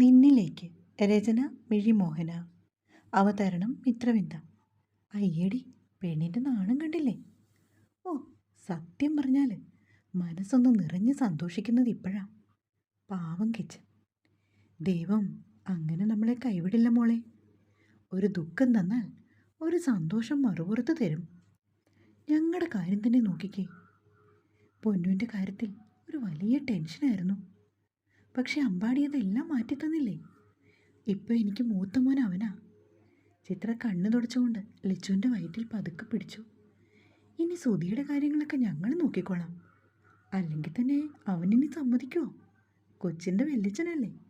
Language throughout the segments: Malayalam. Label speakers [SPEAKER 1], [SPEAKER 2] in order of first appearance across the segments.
[SPEAKER 1] നിന്നിലേക്ക്. രചന മിഴിമോഹന. അവതരണം മിത്രവിന്ദ. അയ്യടി പെണ്ണിന്റെ നാണം കണ്ടില്ലേ? ഓ സത്യം പറഞ്ഞാൽ മനസ്സൊന്ന് നിറഞ്ഞ് സന്തോഷിക്കുന്നത് ഇപ്പോഴാണ് പാവം കിച്ചൻ. ദൈവം അങ്ങനെ നമ്മളെ കൈവിടില്ല മോളെ. ഒരു ദുഃഖം തന്നാൽ ഒരു സന്തോഷം മറുപുറത്ത് തരും. ഞങ്ങളുടെ കാര്യം തന്നെ നോക്കിക്കേ. പൊന്നുവിന്റെ കാര്യത്തിൽ ഒരു വലിയ ടെൻഷനായിരുന്നു. പക്ഷെ അമ്പാടി അതെല്ലാം മാറ്റി തന്നില്ലേ ഇപ്പോൾ എനിക്ക് മൂത്ത മോൻ അവനാ. ചിത്ര കണ്ണ് തുടച്ചുകൊണ്ട് ലച്ചുവിന്റെ വയറ്റിൽ പതുക്കെ പിടിച്ചു. ഇനി സുധിയുടെ കാര്യങ്ങളൊക്കെ ഞങ്ങൾ നോക്കിക്കോളാം. അല്ലെങ്കിൽ തന്നെ അവനിനി സമ്മതിക്കുമോ കൊച്ചിന്റെ വെല്ലിച്ചനല്ലേ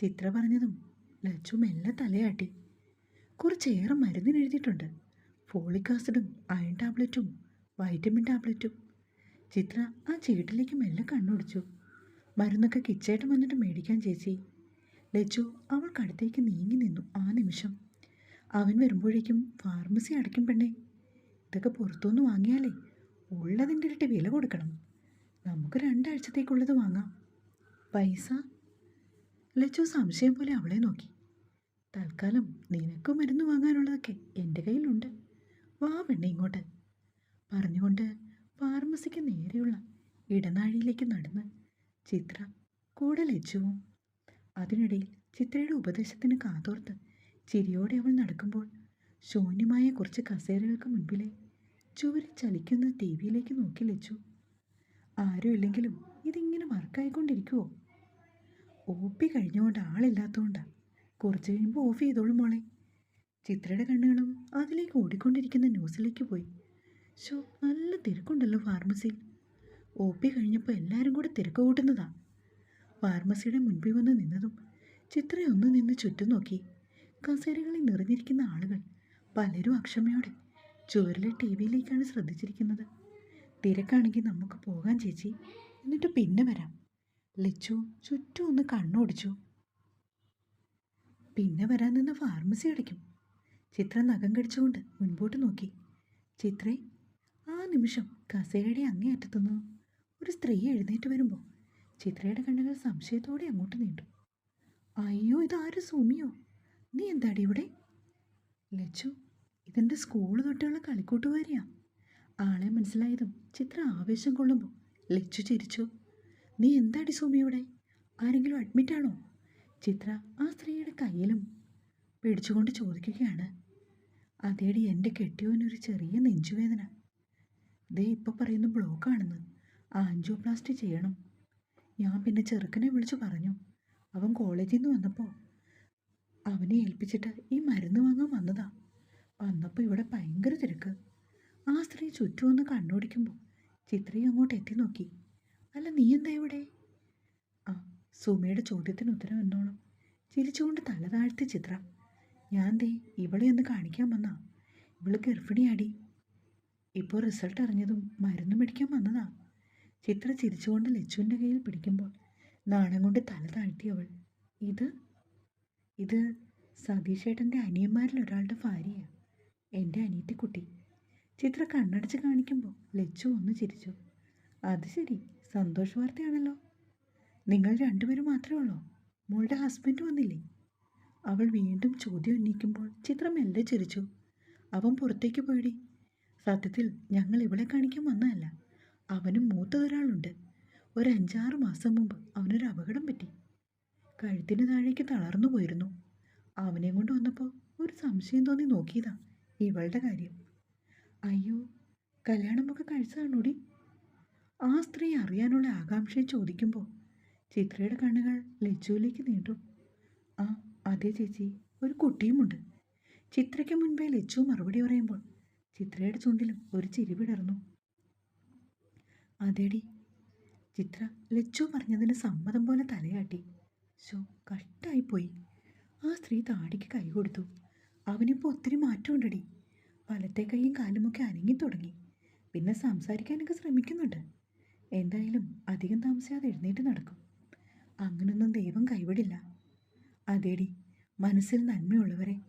[SPEAKER 1] ചിത്ര പറഞ്ഞതും ലച്ചു മെല്ലെ തലയാട്ടി. കുറച്ചേറെ മരുന്നിന് എഴുതിയിട്ടുണ്ട്. ഫോളിക് ആസിഡും അയൺ ടാബ്ലറ്റും വൈറ്റമിൻ ടാബ്ലറ്റും. ചിത്ര ആ ചീട്ടിലേക്ക് മെല്ലെ കണ്ണുടിച്ചു. മരുന്നൊക്കെ കിച്ചേട്ടൻ വന്നിട്ട് മേടിക്കാൻ ചേച്ചി. ലച്ചു അവൾക്കടുത്തേക്ക് നീങ്ങി നിന്നു ആ നിമിഷം. അവൻ വരുമ്പോഴേക്കും ഫാർമസി അടയ്ക്കും പെണ്ണേ. ഇതൊക്കെ പുറത്തുനിന്ന് വാങ്ങിയാലേ ഉള്ളതിന്റെ ഇരട്ടി വില കൊടുക്കണം. നമുക്ക് രണ്ടാഴ്ചത്തേക്കുള്ളത് വാങ്ങാം. പൈസ? ലച്ചു സംശയം പോലെ അവളെ നോക്കി. തൽക്കാലം നിനക്ക് മരുന്ന് വാങ്ങാനുള്ളതൊക്കെ എന്റെ കയ്യിലുണ്ട്. വാ പെണ്ണേ ഇങ്ങോട്ട്. പറഞ്ഞുകൊണ്ട് ഫാർമസിക്ക് നേരെയുള്ള ഇടനാഴിയിലേക്ക് നടന്ന് ചിത്ര കൂടെ ലച്ചുവും അതിനിടയിൽ ചിത്രയുടെ ഉപദേശത്തിന് കാതോർത്ത് ചിരിയോടെ അവൾ നടക്കുമ്പോൾ ശൂന്യമായ കുറച്ച് കസേരകൾക്ക് മുൻപിലെ ചുവരിൽ ചലിക്കുന്ന ടി വിയിലേക്ക് നോക്കി ലച്ചു. ആരും ഇല്ലെങ്കിലും ഇതിങ്ങനെ വർക്കായിക്കൊണ്ടിരിക്കുവോ? ഓപ്പി കഴിഞ്ഞുകൊണ്ട് ആളില്ലാത്തതുകൊണ്ടാണ് കുറച്ച് കഴിയുമ്പോൾ ഓഫ് ചെയ്തോളൂ മോളെ. ചിത്രയുടെ കണ്ണുകളും അതിലേക്ക് ഓടിക്കൊണ്ടിരിക്കുന്ന ന്യൂസിലേക്ക് പോയി. ഷോ നല്ല തിരക്കുണ്ടല്ലോ ഫാർമസിയിൽ ഒ പി കഴിഞ്ഞപ്പോൾ എല്ലാവരും കൂടെ തിരക്ക് കൂട്ടുന്നതാ. ഫാർമസിയുടെ മുൻപിൽ വന്ന് നിന്നതും ചിത്ര ഒന്ന് നിന്ന് ചുറ്റും നോക്കി. കസേരകളിൽ നിറഞ്ഞിരിക്കുന്ന ആളുകൾ പലരും അക്ഷമയോടെ ചുവരിലെ ടി വിയിലേക്കാണ് ശ്രദ്ധിച്ചിരിക്കുന്നത്. തിരക്കാണെങ്കിൽ നമുക്ക് പോകാൻ ചേച്ചി. എന്നിട്ട് പിന്നെ വരാം. ലച്ചു ചുറ്റും ഒന്ന് കണ്ണോടിച്ചു. പിന്നെ വരാൻ നിന്ന് ഫാർമസി അടയ്ക്കും. ചിത്ര നഖം കടിച്ചുകൊണ്ട് മുൻപോട്ട് നോക്കി. ചിത്രേ ആ നിമിഷം കസേരയുടെ അങ്ങേ അറ്റത്തുനിന്ന് ഒരു സ്ത്രീ എഴുന്നേറ്റ് വരുമ്പോൾ ചിത്രയുടെ കണ്ണുകൾ സംശയത്തോടെ അങ്ങോട്ട് നീണ്ടു. അയ്യോ ഇതാര് സുമിയോ? നീ എന്താടി ഇവിടെ? ലച്ചു ഇതെന്റെ സ്കൂൾ തൊട്ടുള്ള കളിക്കൂട്ടുകാരിയാ. ആളെ മനസ്സിലായതും ചിത്ര ആവേശം കൊള്ളുമ്പോൾ ലച്ചു ചിരിച്ചു. നീ എന്താടി സുമി ഇവിടെ? ആരെങ്കിലും അഡ്മിറ്റാണോ ചിത്ര ആ സ്ത്രീയുടെ കയ്യിലും പിടിച്ചുകൊണ്ട് ചോദിക്കുകയാണ്. അതേടി എന്റെ കെട്ടിയവനൊരു ചെറിയ നെഞ്ചുവേദന. ദേ ഇപ്പോൾ പറയുന്ന ബ്ലോക്കാണെന്ന്. ആൻജിയോപ്ലാസ്റ്റി ചെയ്യണം. ഞാൻ പിന്നെ ചെറുക്കനെ വിളിച്ചു പറഞ്ഞു. അവൻ കോളേജിൽ നിന്ന് വന്നപ്പോൾ അവനെ ഏൽപ്പിച്ചിട്ട് ഈ മരുന്ന് വാങ്ങാൻ വന്നതാ. വന്നപ്പോൾ ഇവിടെ ഭയങ്കര തിരക്ക്. ആ സ്ത്രീ ചുറ്റും ഒന്ന് കണ്ണോടിക്കുമ്പോൾ ചിത്രയും അങ്ങോട്ട് എത്തി നോക്കി. അല്ല നീ എന്താ ഇവിടെ? ആ സുമയുടെ ചോദ്യത്തിന് ഉത്തരം എന്നോണം. ചിരിച്ചുകൊണ്ട് തല താഴ്ത്തി ചിത്ര. ഞാൻ ദേ ഇവളെ ഒന്ന് കാണിക്കാൻ വന്നാ. ഇവൾ ഗർഭിണിയാടി. ഇപ്പോൾ റിസൾട്ട് അറിഞ്ഞതും മരുന്ന് മേടിക്കാൻ വന്നതാ. ചിത്ര ചിരിച്ചുകൊണ്ട് ലച്ചുവിന്റെ കയ്യിൽ പിടിക്കുമ്പോൾ നാണം കൊണ്ട് തല താഴ്ത്തി അവൾ ഇത്? ഇത് സതീഷേട്ടന്റെ അനിയന്മാരിൽ ഒരാളുടെ ഭാര്യയാണ് എന്റെ അനിയത്തിക്കുട്ടി. ചിത്ര കണ്ണടച്ച് കാണിക്കുമ്പോൾ ലച്ചു ഒന്ന് ചിരിച്ചു. അത് ശരി സന്തോഷ വാർത്തയാണല്ലോ. നിങ്ങൾ രണ്ടുപേരും മാത്രമേ ഉള്ളൂ? മോളുടെ ഹസ്ബൻഡ് വന്നില്ലേ? അവൾ വീണ്ടും ചോദ്യം ഉന്നയിക്കുമ്പോൾ ചിത്രം മെല്ലെ ചിരിച്ചു. അവൻ പുറത്തേക്ക് പോയിടി. സത്യത്തിൽ ഞങ്ങൾ ഇവിടെ കാണിക്കാൻ വന്നതല്ല. അവനും മൂത്തതൊരാളുണ്ട്. ഒരു അഞ്ചാറ് മാസം മുമ്പ് അവനൊരു അപകടം പറ്റി. കഴുത്തിന് താഴേക്ക് തളർന്നു പോയിരുന്നു. അവനെ കൊണ്ട് വന്നപ്പോൾ ഒരു സംശയം തോന്നി നോക്കിയതാ ഇവളുടെ കാര്യം. അയ്യോ കല്യാണമൊക്കെ കഴിച്ചതാണോടി? ആ സ്ത്രീ അറിയാനുള്ള ആകാംക്ഷയെ ചോദിക്കുമ്പോൾ ചിത്രയുടെ കണ്ണുകൾ ലച്ചുവിലേക്ക് നീണ്ടു ആ അതെ ചേച്ചി ഒരു കുട്ടിയുമുണ്ട്. ചിത്രയ്ക്ക് മുൻപേ ലച്ചു മറുപടി പറയുമ്പോൾ ചിത്രയുടെ ചുണ്ടിലും ഒരു ചിരി വിടർന്നു അതേടി. ചിത്ര ലച്ചു പറഞ്ഞതിന് സമ്മതം പോലെ തലയാട്ടി. ശോ കഷ്ടായിപ്പോയി. ആ സ്ത്രീ താടിക്ക് കൈ കൊടുത്തു. അവനിപ്പോൾ ഒത്തിരി മാറ്റമുണ്ടടി. വലത്തെ കൈയും കാലുമൊക്കെ അനങ്ങി തുടങ്ങി. പിന്നെ സംസാരിക്കാനൊക്കെ ശ്രമിക്കുന്നുണ്ട്. എന്തായാലും അധികം താമസിയാതെ എഴുന്നേറ്റ് നടക്കും. അങ്ങനൊന്നും ദൈവം കൈവിടില്ല. അതേടി മനസ്സിൽ നന്മയുള്ളവരെ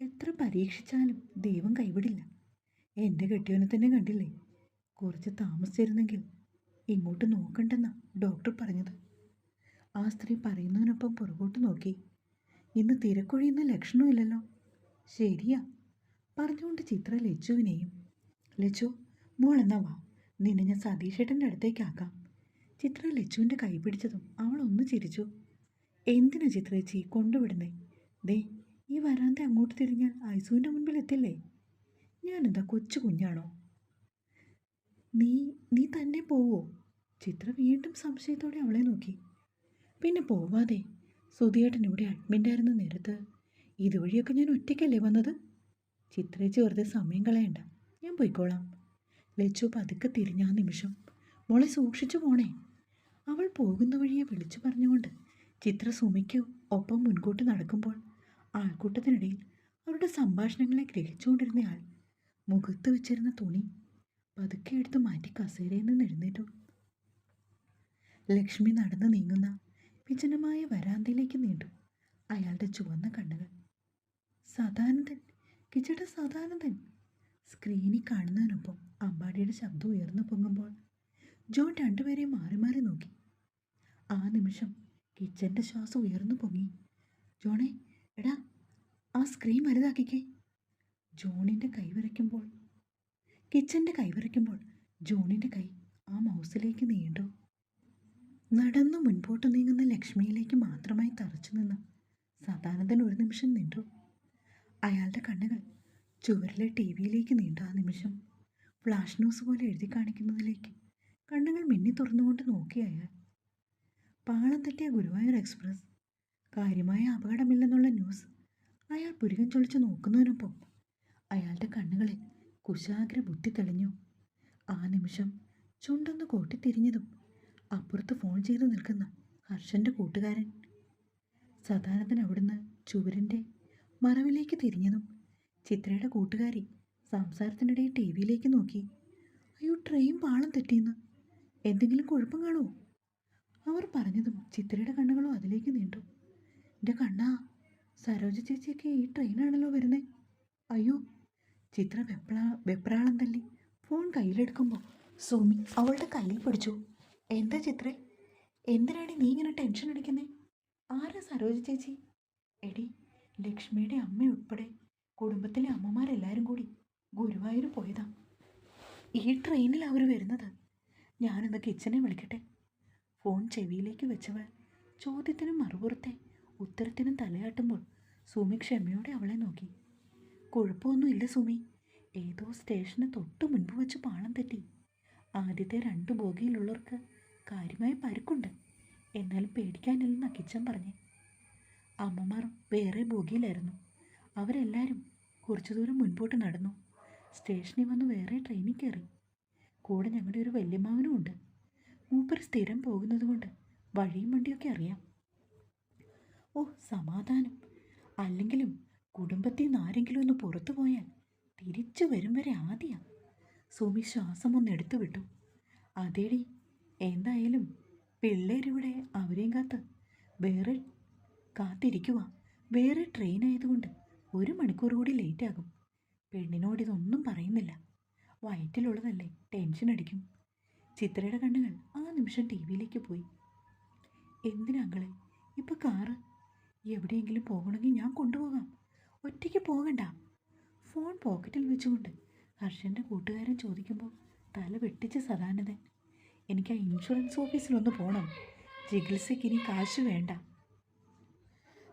[SPEAKER 1] എത്ര പരീക്ഷിച്ചാലും ദൈവം കൈവിടില്ല. എന്റെ കെട്ടിയവനെ തന്നെ കണ്ടില്ലേ? കുറച്ച് താമസിച്ചിരുന്നെങ്കിൽ ഇങ്ങോട്ട് നോക്കണ്ടെന്നാ ഡോക്ടർ പറഞ്ഞത്. ആ സ്ത്രീ പറയുന്നതിനൊപ്പം പുറകോട്ട് നോക്കി. ഇന്ന് തിരക്കൊഴിയുന്ന ലക്ഷണമില്ലല്ലോ ശരിയാ. പറഞ്ഞുകൊണ്ട് ചിത്ര ലച്ചുവിനെയും ലച്ചു മോൾ വാ. നിന്നെ ഞാൻ സതീഷേട്ടന്റെ അടുത്തേക്കാക്കാം ചിത്ര ലച്ചുവിന്റെ കൈ പിടിച്ചതും അവൾ ഒന്ന് ചിരിച്ചു. എന്തിനാ ചിത്രേച്ചി കൊണ്ടുവിടുന്നേ? ദേ ഈ വരാന്ത അങ്ങോട്ട് തിരിഞ്ഞാൽ ഐസുവിന്റെ മുൻപിൽ എത്തില്ലേ? ഞാനെന്താ കൊച്ചു കുഞ്ഞാണോ? നീ നീ തന്നെ പോവോ? ചിത്ര വീണ്ടും സംശയത്തോടെ അവളെ നോക്കി. പിന്നെ പോവാതെ. സുധിയേട്ടൻ ഇവിടെ അഡ്മിന്റായിരുന്ന നേരത്ത്. ഇതുവഴിയൊക്കെ ഞാൻ ഒറ്റയ്ക്കല്ലേ വന്നത്? ചിത്രേച്ചി വെറുതെ സമയം കളയണ്ട. ഞാൻ പോയിക്കോളാം. ലച്ചു പതുക്കെ തിരിഞ്ഞ ആ നിമിഷം. മോളെ സൂക്ഷിച്ചു പോണേ. അവൾ പോകുന്ന വഴിയെ വിളിച്ചു പറഞ്ഞുകൊണ്ട് ചിത്ര സുമിക്കു ഒപ്പം മുൻകൂട്ട് നടക്കുമ്പോൾ ആൾക്കൂട്ടത്തിനിടയിൽ അവരുടെ സംഭാഷണങ്ങളെ ഗ്രഹിച്ചുകൊണ്ടിരുന്നയാൾ മുഖത്ത് വെച്ചിരുന്ന തുണി പതുക്കെ എടുത്ത് മാറ്റി കസേരയിൽ നിന്ന് എഴുന്നേറ്റു. ലക്ഷ്മി നടന്നു നീങ്ങുന്ന വിജനമായ വരാന്തയിലേക്ക് നീണ്ടു. അയാളുടെ ചുവന്ന കണ്ണുകൾ. സദാനന്ദൻ കിച്ചട സദാനന്ദൻ. സ്ക്രീനിൽ കാണുന്നതിനൊപ്പം അമ്പാടിയുടെ ശബ്ദം ഉയർന്നു പൊങ്ങുമ്പോൾ ജോൺ രണ്ടുപേരെയും മാറി മാറി നോക്കി. ആ നിമിഷം കിച്ചന്റെ ശ്വാസം ഉയർന്നു പൊങ്ങി. ജോണേ എടാ ആ സ്ക്രീൻ വലുതാക്കിക്കേ. ജോണിന്റെ കൈ വിറയ്ക്കുമ്പോൾ കിച്ചന്റെ കൈ വിറയ്ക്കുമ്പോൾ ജോണിന്റെ കൈ ആ മൗസിലേക്ക് നീണ്ടു. നടന്നു മുൻപോട്ട് നീങ്ങുന്ന ലക്ഷ്മിയിലേക്ക് മാത്രമായി തറച്ചു നിന്ന. സദാനന്ദൻ ഒരു നിമിഷം നിന്നു അയാളുടെ കണ്ണുകൾ ചുവരിലെ ടി വിയിലേക്ക് നീണ്ട ആ നിമിഷം. ഫ്ലാഷ് ന്യൂസ് പോലെ എഴുതി കാണിക്കുന്നതിലേക്ക് കണ്ണുകൾ മിന്നി തുറന്നുകൊണ്ട് നോക്കി അയാൾ. പാളം തെറ്റിയ ഗുരുവായൂർ എക്സ്പ്രസ്. കാര്യമായ അപകടമില്ലെന്നുള്ള ന്യൂസ് അയാൾ പുരുകൻ ചൊളിച്ച് നോക്കുന്നതിനൊപ്പം അയാളുടെ കണ്ണുകളിൽ കുശാഗ്ര ബുദ്ധി തെളിഞ്ഞു. ആ നിമിഷം ചുണ്ടൊന്ന് കോട്ടിത്തിരിഞ്ഞതും അപ്പുറത്ത് ഫോൺ ചെയ്ത് നിൽക്കുന്ന ഹർഷന്റെ കൂട്ടുകാരൻ. സദാനന്ദൻ അവിടുന്ന് ചുവരിന്റെ മറവിലേക്ക് തിരിഞ്ഞതും ചിത്രയുടെ കൂട്ടുകാരി സംസാരത്തിനിടെ ടി വിയിലേക്ക് നോക്കി. അയ്യോ ട്രെയിൻ പാളം തെറ്റിയെന്ന്. എന്തെങ്കിലും കുഴപ്പം കാണുമോ? അവർ പറഞ്ഞതും ചിത്രയുടെ കണ്ണുകളും അതിലേക്ക് നീണ്ടു. എന്റെ കണ്ണാ സരോജ ചേച്ചിയൊക്കെ ഈ ട്രെയിനാണല്ലോ വരുന്നത് അയ്യോ ചിത്ര വെപ്രാ വെപ്രാളം തല്ലി ഫോൺ കയ്യിലെടുക്കുമ്പോൾ സോമി അവളുടെ കയ്യിൽ പിടിച്ചു. എന്താ ചിത്ര? എന്തിനാടി നീ ഇങ്ങനെ ടെൻഷൻ അടിക്കുന്നേ? ആരാ സരോജ ചേച്ചി? എടി ലക്ഷ്മിയുടെ അമ്മ ഉൾപ്പെടെ കുടുംബത്തിലെ അമ്മമാരെല്ലാവരും കൂടി ഗുരുവായൂർ പോയതാ. ഈ ട്രെയിനിൽ അവർ വരുന്നത്. ഞാനൊന്ന് കിച്ചനെ വിളിക്കട്ടെ? ഫോൺ ചെവിയിലേക്ക് വെച്ചവൾ ചോദ്യത്തിനും മറുപുറത്തെ ഉത്തരത്തിനും തലയാട്ടുമ്പോൾ സുമി ക്ഷമയോടെ അവളെ നോക്കി. കുഴപ്പമൊന്നുമില്ല സുമി. ഏതോ സ്റ്റേഷന് തൊട്ട് മുൻപ് വെച്ച് പാളം തെറ്റി. ആദ്യത്തെ രണ്ട് ബോഗിയിലുള്ളവർക്ക് കാര്യമായ പരുക്കുണ്ട്. എന്നാലും പേടിക്കാനില്ലെന്ന് കിച്ചൻ പറഞ്ഞേ. അമ്മമാർ വേറെ ബോഗിയിലായിരുന്നു അവരെല്ലാവരും കുറച്ചു ദൂരം മുൻപോട്ട് നടന്നു. സ്റ്റേഷനിൽ വന്ന് വേറെ ട്രെയിനിൽ കയറി. കൂടെ ഞങ്ങളുടെ ഒരു വല്യമ്മാവനും ഉണ്ട്. മൂപ്പർ സ്ഥിരം പോകുന്നത് കൊണ്ട് വഴിയും വണ്ടിയൊക്കെ അറിയാം. ഓ സമാധാനം. അല്ലെങ്കിലും കുടുംബത്തിൽ നിന്ന് ആരെങ്കിലും ഒന്ന് പുറത്തു പോയാൽ തിരിച്ചു വരും വരെ ആദ്യ. സുമി ശ്വാസം ഒന്ന് എടുത്തു വിട്ടു അതേടി എന്തായാലും പിള്ളേരിവിടെ അവരെയും കാത്ത് വേറെ കാത്തിരിക്കുക വേറെ ട്രെയിൻ ആയതുകൊണ്ട് ഒരു മണിക്കൂർ കൂടി ലേറ്റ് ആകും. പെണ്ണിനോട് ഇതൊന്നും പറയുന്നില്ല. വയറ്റിലുള്ളതല്ലേ ടെൻഷൻ അടിക്കും. ചിത്രയുടെ കണ്ണുകൾ ആ നിമിഷം ടി വിയിലേക്ക് പോയി. എന്തിനാങ്കളെ ഇപ്പോൾ കാറ്? എവിടെയെങ്കിലും പോകണമെങ്കിൽ ഞാൻ കൊണ്ടുപോകാം. ഒറ്റയ്ക്ക് പോകണ്ട. ഫോൺ പോക്കറ്റിൽ വെച്ചുകൊണ്ട് ഹർഷന്റെ കൂട്ടുകാരൻ ചോദിക്കുമ്പോൾ തല വെട്ടിച്ച് സദാനന്ദൻ എനിക്ക് ആ ഇൻഷുറൻസ് ഓഫീസിലൊന്ന് പോകണം ചികിത്സയ്ക്ക് ഇനി കാശ് വേണ്ട.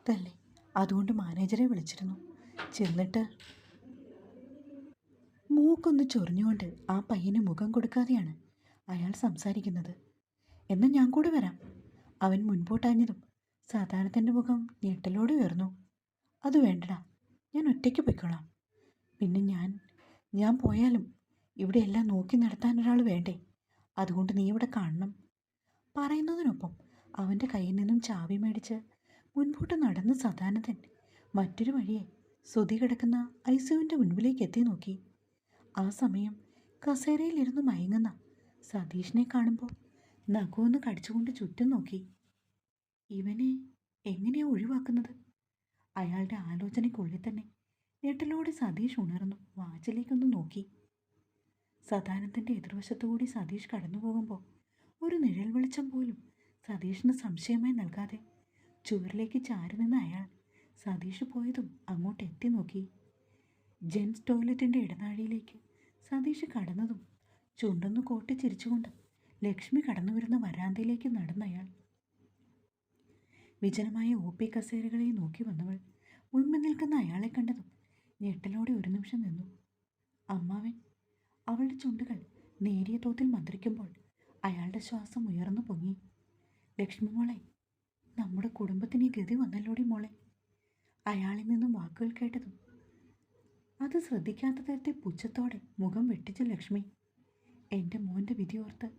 [SPEAKER 1] തല്ലേ അതുകൊണ്ട് മാനേജറെ വിളിച്ചിരുന്നു. ചെന്നിട്ട് മൂക്കൊന്ന് ചൊറിഞ്ഞുകൊണ്ട് ആ പയ്യന് മുഖം കൊടുക്കാതെയാണ് അയാൾ സംസാരിക്കുന്നത്. എന്നാൽ ഞാൻ കൂടെ വരാം. അവൻ മുൻപോട്ടാഞ്ഞതും സാധാരണത്തിന്റെ മുഖം ഞെട്ടലോടെ ഉയർന്നു. അത് വേണ്ടടാ ഞാൻ ഒറ്റയ്ക്ക് പൊയ്ക്കോളാം. പിന്നെ ഞാൻ ഞാൻ പോയാലും ഇവിടെയെല്ലാം നോക്കി നടത്താൻ ഒരാൾ വേണ്ടേ? അതുകൊണ്ട് നീ ഇവിടെ കാണണം. പറയുന്നതിനൊപ്പം അവന്റെ കയ്യിൽ നിന്നും ചാവി മേടിച്ച് മുൻപോട്ട് നടന്ന് സദാനന്ദൻ മറ്റൊരു വഴിയെ സ്വതി കിടക്കുന്ന ഐസുവിന്റെ മുൻപിലേക്ക് എത്തി നോക്കി. ആ സമയം കസേരയിലിരുന്ന് മയങ്ങുന്ന സതീഷിനെ കാണുമ്പോൾ നഖമൊന്ന് കടിച്ചുകൊണ്ട് ചുറ്റും നോക്കി. ഇവനെ എങ്ങനെയാ ഒഴിവാക്കുന്നത്? അയാളുടെ ആലോചനയ്ക്കുള്ളിൽ തന്നെ ഞെട്ടലോടെ സതീഷ് ഉണർന്നു വാച്ചിലേക്കൊന്ന് നോക്കി. സദാനന്ദന്റെ എതിർവശത്തുകൂടി സതീഷ് കടന്നു പോകുമ്പോൾ ഒരു നിഴൽ വെളിച്ചം പോലും സതീഷിന് സംശയമായി നൽകാതെ ചുവരിലേക്ക് ചാരി നിന്ന അയാൾ സതീഷ് പോയതും അങ്ങോട്ട് എത്തി നോക്കി. ജെൻസ് ടോയ്ലറ്റിന്റെ ഇടനാഴിയിലേക്ക് സതീഷ് കടന്നതും ചുണ്ടൊന്ന് കോട്ടി ചിരിച്ചുകൊണ്ട് ലക്ഷ്മി കടന്നു വരുന്ന വരാന്തയിലേക്ക് നടന്നയാൾ വിജനമായ ഒ പി കസേരകളെ നോക്കി വന്നവൾ മുൻപിൽ നിൽക്കുന്ന അയാളെ കണ്ടതും ഞെട്ടലോടെ ഒരു നിമിഷം നിന്നു. അമ്മാവൻ അവളുടെ ചുണ്ടുകൾ നേരിയ തോതിൽ മന്ത്രിക്കുമ്പോൾ അയാളുടെ ശ്വാസം ഉയർന്നു പൊങ്ങി. ലക്ഷ്മി മോളെ നമ്മുടെ കുടുംബത്തിന് ഗതി വന്നല്ലോടി മോളെ? അയാളിൽ നിന്നും വാക്കുകൾ കേട്ടതും അത് ശ്രദ്ധിക്കാത്ത തരത്തെ പുച്ഛത്തോടെ മുഖം വെട്ടിച്ച ലക്ഷ്മി. എന്റെ മോന്റെ വിധി ഓർത്ത്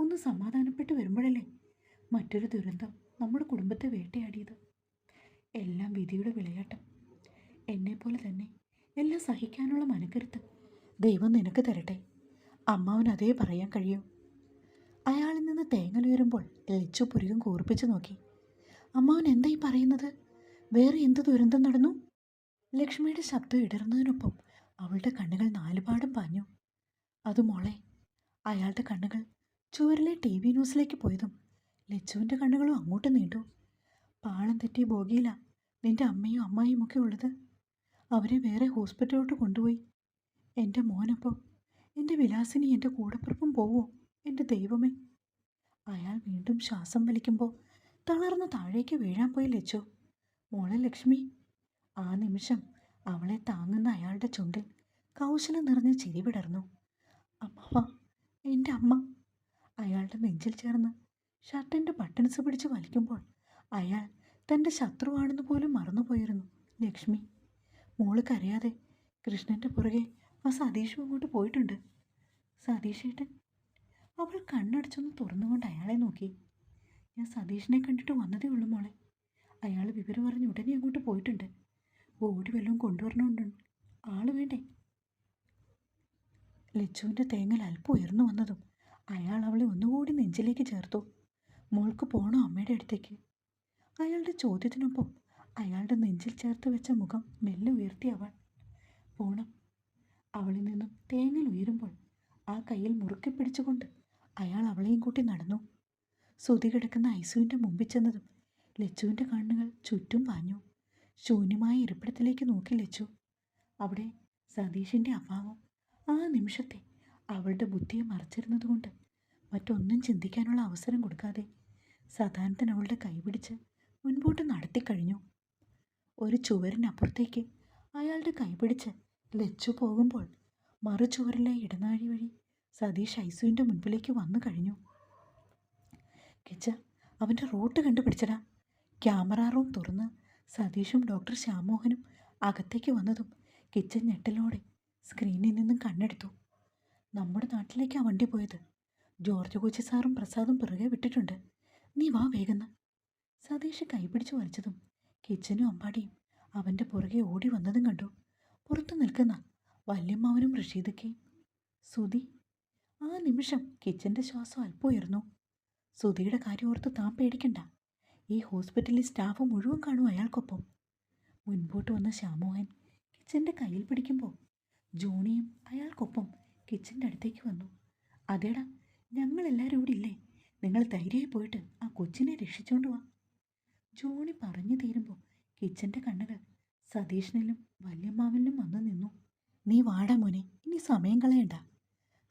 [SPEAKER 1] ഒന്ന് സമാധാനപ്പെട്ട് വരുമ്പോഴല്ലേ മറ്റൊരു ദുരന്തം നമ്മുടെ കുടുംബത്തെ വേട്ടയാടിയത്? എല്ലാം വിധിയുടെ വിളയാട്ടം. എന്നെപ്പോലെ തന്നെ എല്ലാം സഹിക്കാനുള്ള മനക്കരുത്ത് ദൈവം നിനക്ക് തരട്ടെ. അമ്മാവൻ അതേ പറയാൻ കഴിയൂ. അയാളിൽ നിന്ന് തേങ്ങൽ ഉയരുമ്പോൾ ലച്ചു പുരുകം കൂർപ്പിച്ചു നോക്കി. അമ്മാവൻ എന്തായി പറയുന്നത്? വേറെ എന്ത് ദുരന്തം നടന്നു? ലക്ഷ്മിയുടെ ശബ്ദം ഇടർന്നതിനൊപ്പം അവളുടെ കണ്ണുകൾ നാലുപാടും പാഞ്ഞു. അത് മോളെ അയാളുടെ കണ്ണുകൾ ചുവരിലെ ടി വി ന്യൂസിലേക്ക് പോയതും ലച്ചുവിന്റെ കണ്ണുകളും അങ്ങോട്ട് നീണ്ടു. പാളം തെറ്റിയ ബോഗിയില നിന്റെ അമ്മയും അമ്മായിയും ഒക്കെ ഉള്ളത്. അവരെ വേറെ ഹോസ്പിറ്റലിലോട്ട് കൊണ്ടുപോയി. എന്റെ മോനപ്പം എന്റെ വിലാസിനി എന്റെ കൂടപ്പിറപ്പും പോവോ എന്റെ ദൈവമേ. അയാൾ വീണ്ടും ശ്വാസം വലിക്കുമ്പോൾ തളർന്ന് താഴേക്ക് വീഴാൻ പോയി ലച്ചു. മോളെ ലക്ഷ്മി ആ നിമിഷം അവളെ താങ്ങുന്ന അയാളുടെ ചുണ്ടിൽ കൗശലം നിറഞ്ഞ് ചിരി വിടർന്നു. അമ്മ എന്റെ അമ്മ. അയാളുടെ നെഞ്ചിൽ ചേർന്ന് ഷർട്ടിന്റെ ബട്ടൺസ് പിടിച്ച് വലിക്കുമ്പോൾ അയാൾ തന്റെ ശത്രുവാണെന്ന് പോലും മറന്നുപോയിരുന്നു ലക്ഷ്മി. മോൾ കരയാതെ കൃഷ്ണന്റെ പുറകെ ആ സതീഷും അങ്ങോട്ട് പോയിട്ടുണ്ട്. സതീഷേട്ടൻ അവൾ കണ്ണടച്ചൊന്ന് തുറന്നുകൊണ്ട് അയാളെ നോക്കി. ഞാൻ സതീഷിനെ കണ്ടിട്ട് വന്നതേ ഉള്ളൂ മോളെ. അയാൾ വിവരം പറഞ്ഞ് ഉടനെ അങ്ങോട്ട് പോയിട്ടുണ്ട്. ബോഡി വല്ലതും കൊണ്ടുവരണമുണ്ട് ആൾ വേണ്ടേ? ലച്ചുവിന്റെ തേങ്ങൽ അല്പം ഉയർന്നു വന്നതും അയാൾ അവളെ ഒന്നുകൂടി നെഞ്ചിലേക്ക് ചേർത്തു. മോൾക്ക് പോണോ അമ്മയുടെ അടുത്തേക്ക്? അയാളുടെ ചോദ്യത്തിനൊപ്പം അയാളുടെ നെഞ്ചിൽ ചേർത്ത് വെച്ച മുഖം മെല്ലെ ഉയർത്തി അവൾ. പോണം. അവളിൽ നിന്നും തേങ്ങൽ ഉയരുമ്പോൾ ആ കയ്യിൽ മുറുക്കി പിടിച്ചുകൊണ്ട് അയാൾ അവളെയും കൂട്ടി നടന്നു. സുതി കിടക്കുന്ന ഐസുവിന്റെ മുമ്പിൽ ചെന്നതും ലച്ചുവിന്റെ കണ്ണുകൾ ചുറ്റും പാഞ്ഞു. ശൂന്യമായ ഇരിപ്പിടത്തിലേക്ക് നോക്കി ലച്ചു. അവിടെ സതീഷിന്റെ അഭാവം. ആ നിമിഷത്തെ അവളുടെ ബുദ്ധിയെ മറച്ചിരുന്നതുകൊണ്ട് മറ്റൊന്നും ചിന്തിക്കാനുള്ള അവസരം കൊടുക്കാതെ സദാനത്തിന് അവളുടെ കൈപിടിച്ച് മുൻപോട്ട് നടത്തിക്കഴിഞ്ഞു. ഒരു ചുവരിനപ്പുറത്തേക്ക് അയാളുടെ കൈപിടിച്ച് ലച്ചു പോകുമ്പോൾ മറുചുവരിലെ ഇടനാഴി വഴി സതീഷ് ഐസുവിന്റെ മുൻപിലേക്ക് വന്നു കഴിഞ്ഞു. കിച്ച അവന്റെ റൂട്ട് കണ്ടുപിടിച്ചടാ. ക്യാമറ റൂം തുറന്ന് സതീഷും ഡോക്ടർ ശ്യാമോഹനും അകത്തേക്ക് വന്നതും കിച്ചൻ ഞെട്ടലോടെ സ്ക്രീനിൽ നിന്നും കണ്ണെടുത്തു. നമ്മുടെ നാട്ടിലേക്കാണ് വണ്ടി പോയത്. ജോർജ് കോച്ചി സാറും പ്രസാദും പിറകെ വിട്ടിട്ടുണ്ട്. നീ വാ വേഗന്ന് സതീഷ് കൈപിടിച്ച് വലിച്ചതും കിച്ചനും അമ്പാടിയും അവന്റെ പുറകെ ഓടി വന്നതും കണ്ടു. പുറത്തു നിൽക്കുന്ന വല്യമ്മാവനും റഷീദൊക്കെയും സുധി ആ നിമിഷം കിച്ചന്റെ ശ്വാസം അല്പം ഉയർന്നു. സുധിയുടെ കാര്യം ഓർത്ത് താൻ പേടിക്കണ്ട. ഈ ഹോസ്പിറ്റലിൽ സ്റ്റാഫ് മുഴുവൻ കാണും അയാൾക്കൊപ്പം. മുൻപോട്ട് വന്ന ശ്യാമോഹൻ കിച്ചന്റെ കയ്യിൽ പിടിക്കുമ്പോൾ ജോണിയും അയാൾക്കൊപ്പം കിച്ചന്റെ അടുത്തേക്ക് വന്നു. അതേടാ ഞങ്ങളെല്ലാവരും ഇവിടെ ഇല്ലേ? നിങ്ങൾ ധൈര്യമായി പോയിട്ട് ആ കൊച്ചിനെ രക്ഷിച്ചുകൊണ്ട് വാ. ജോണി പറഞ്ഞു തീരുമ്പോൾ കിച്ചന്റെ കണ്ണുകൾ സതീഷിനിലും വല്യമ്മാവനിലും വന്നു നിന്നു. നീ വാടാ മോനെ ഇനി സമയം കളയണ്ട.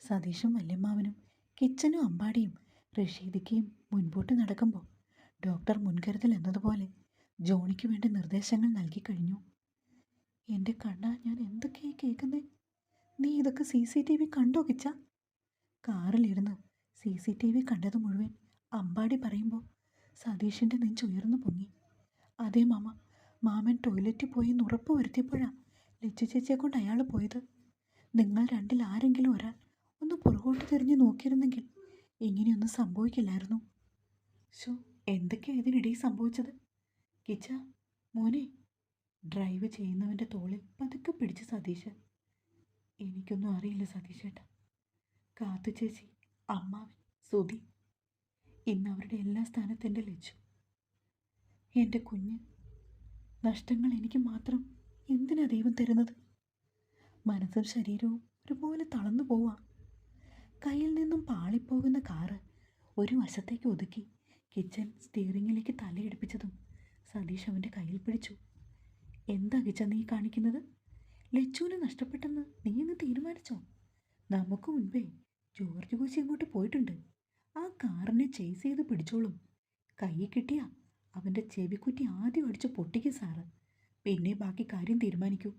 [SPEAKER 1] സതീഷും വല്യമ്മാവനും കിച്ചനും അമ്പാടിയും റഷീദിക്കയും മുൻപോട്ട് നടക്കുമ്പോൾ ഡോക്ടർ മുൻകരുതൽ എന്നതുപോലെ ജോണിക്ക് വേണ്ട നിർദ്ദേശങ്ങൾ നൽകി കഴിഞ്ഞു. എന്റെ കണ്ണ ഞാൻ എന്തൊക്കെയായി കേൾക്കുന്നേ? നീ ഇതൊക്കെ സി സി ടി വി കണ്ടോ കിച്ച? കാറിലിരുന്ന് സി സി ടി വി കണ്ടത് മുഴുവൻ അമ്പാടി പറയുമ്പോൾ സതീഷിന്റെ നെഞ്ചുയർന്നു പൊങ്ങി. അതേ മാമ മാമൻ ടോയ്ലറ്റിൽ പോയി എന്ന് ഉറപ്പ് വരുത്തിയപ്പോഴാണ് ലച്ചു ചേച്ചിയെ കൊണ്ട് അയാൾ പോയത്. നിങ്ങൾ രണ്ടിൽ ആരെങ്കിലും ഒരാൾ ഒന്ന് പുറകോട്ട് തിരിഞ്ഞ് നോക്കിയിരുന്നെങ്കിൽ ഇങ്ങനെയൊന്നും സംഭവിക്കില്ലായിരുന്നു. ഷോ എന്തൊക്കെയാ ഇതിനിടയിൽ സംഭവിച്ചത്? കിച്ച മോനെ ഡ്രൈവ് ചെയ്യുന്നവന്റെ തോളിൽ പതുക്കെ പിടിച്ച് സതീഷ് എനിക്കൊന്നും അറിയില്ല സതീഷേട്ടാ കാത്തു ചേച്ചി അമ്മാവൻ സുധി. ഇന്ന് അവരുടെ എല്ലാ സ്ഥാനത്തെന്റെ ലച്ചു എന്റെ കുഞ്ഞ് നഷ്ടങ്ങൾ എനിക്ക് മാത്രം എന്തിനാ ദൈവം തരുന്നത്? മനസ്സും ശരീരവും ഒരുപോലെ തളർന്നു പോവാ. കയ്യിൽ നിന്നും പാളിപ്പോകുന്ന കാറ് ഒരു വശത്തേക്ക് ഒതുക്കി കിച്ചൻ സ്റ്റിയറിങ്ങിലേക്ക് തലയിടിപ്പിച്ചതും സതീഷ് അവന്റെ കയ്യിൽ പിടിച്ചു. എന്താ കിച്ചൻ നീ കാണിക്കുന്നത്? ലച്ചുവിനെ നഷ്ടപ്പെട്ടെന്ന് നീ അങ്ങ് തീരുമാനിച്ചോ? നമുക്ക് മുൻപേ ജോർജ് കോശി അങ്ങോട്ട് പോയിട്ടുണ്ട്. ആ കാറിനെ ചേസ് ചെയ്ത് പിടിച്ചോളും. കൈ കിട്ടിയ അവന്റെ ചെവിക്കുറ്റി ആദ്യം അടിച്ച് പൊട്ടിക്കും സാറ്. പിന്നെ ബാക്കി കാര്യം തീരുമാനിക്കൂ.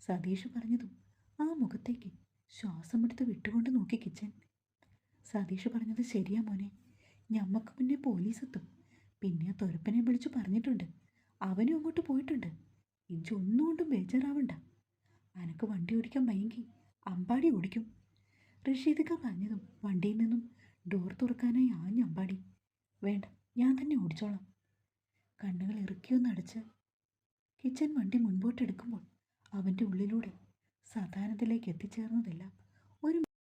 [SPEAKER 1] സതീഷ് പറഞ്ഞതും ആ മുഖത്തേക്ക് ശ്വാസമെടുത്ത് വിട്ടുകൊണ്ട് നോക്കി കിച്ചൻ. സതീഷ് പറഞ്ഞത് ശരിയാ മോനെ. ഞമ്മക്ക് മുന്നേ പോലീസ് എത്തും പിന്നെ ആ തൊരപ്പനെ വിളിച്ചു പറഞ്ഞിട്ടുണ്ട്. അവനും അങ്ങോട്ട് പോയിട്ടുണ്ട്. ഇജൊന്നുകൊണ്ടും ബേജാറാവണ്ട. അനക്ക് വണ്ടി ഓടിക്കാൻ ഭയങ്കി അമ്പാടി ഓടിക്കും. റഷീദിക്ക പറഞ്ഞതും വണ്ടിയിൽ നിന്നും ഡോർ തുറക്കാനായി ആഞ്ഞ് അമ്പാടി. വേണ്ട ഞാൻ തന്നെ ഓടിച്ചോളാം. കണ്ണുകൾ ഇറുക്കിയൊന്ന് അടച്ച് കിച്ചൻ വണ്ടി മുൻപോട്ടെടുക്കുമ്പോൾ അവന്റെ ഉള്ളിലൂടെ സാധാരണത്തിലേക്ക് എത്തിച്ചേർന്നതെല്ലാം